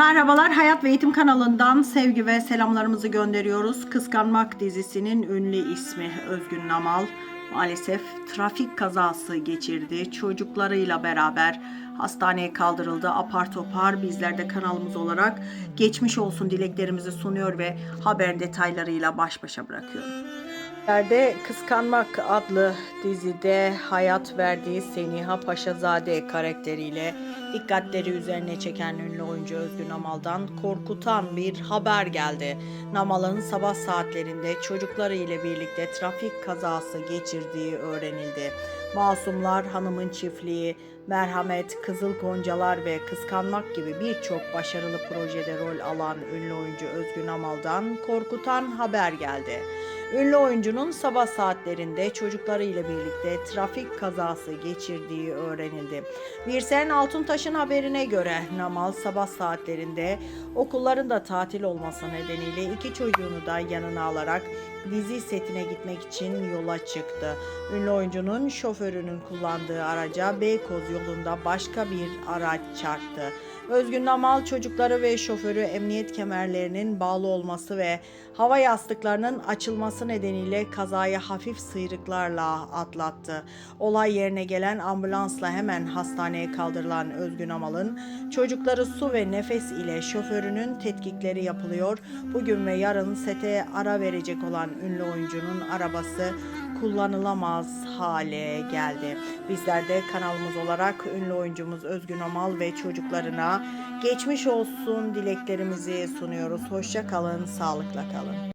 Merhabalar Hayat ve Eğitim kanalından sevgi ve selamlarımızı gönderiyoruz. Kıskanmak dizisinin ünlü ismi Özgün Namal maalesef trafik kazası geçirdi. Çocuklarıyla beraber hastaneye kaldırıldı. Apar topar bizler de kanalımız olarak geçmiş olsun dileklerimizi sunuyor ve haber detaylarıyla baş başa bırakıyorum. Yerde Kıskanmak adlı dizide hayat verdiği Seniha Paşazade karakteriyle dikkatleri üzerine çeken ünlü oyuncu Özgün Namal'dan korkutan bir haber geldi. Namal'ın sabah saatlerinde çocukları ile birlikte trafik kazası geçirdiği öğrenildi. Masumlar Hanımın Çiftliği, Merhamet, Kızıl Goncalar ve Kıskanmak gibi birçok başarılı projede rol alan ünlü oyuncu Özgün Namal'dan korkutan haber geldi. Ünlü oyuncunun sabah saatlerinde çocuklarıyla birlikte trafik kazası geçirdiği öğrenildi. Birsen Altuntaş'ın haberine göre Namal sabah saatlerinde okulların da tatil olması nedeniyle iki çocuğunu da yanına alarak dizi setine gitmek için yola çıktı. Ünlü oyuncunun şoförünün kullandığı araca Beykoz yolunda başka bir araç çarptı. Özgün Namal çocukları ve şoförü emniyet kemerlerinin bağlı olması ve hava yastıklarının açılması nedeniyle kazayı hafif sıyrıklarla atlattı. Olay yerine gelen ambulansla hemen hastaneye kaldırılan Özgün Namal'ın çocukları su ve nefes ile şoförünün tetkikleri yapılıyor. Bugün ve yarın sete ara verecek olan ünlü oyuncunun arabası kullanılamaz hale geldi. Bizler de kanalımız olarak ünlü oyuncumuz Özgün Amal ve çocuklarına geçmiş olsun dileklerimizi sunuyoruz. Hoşça kalın, sağlıkla kalın.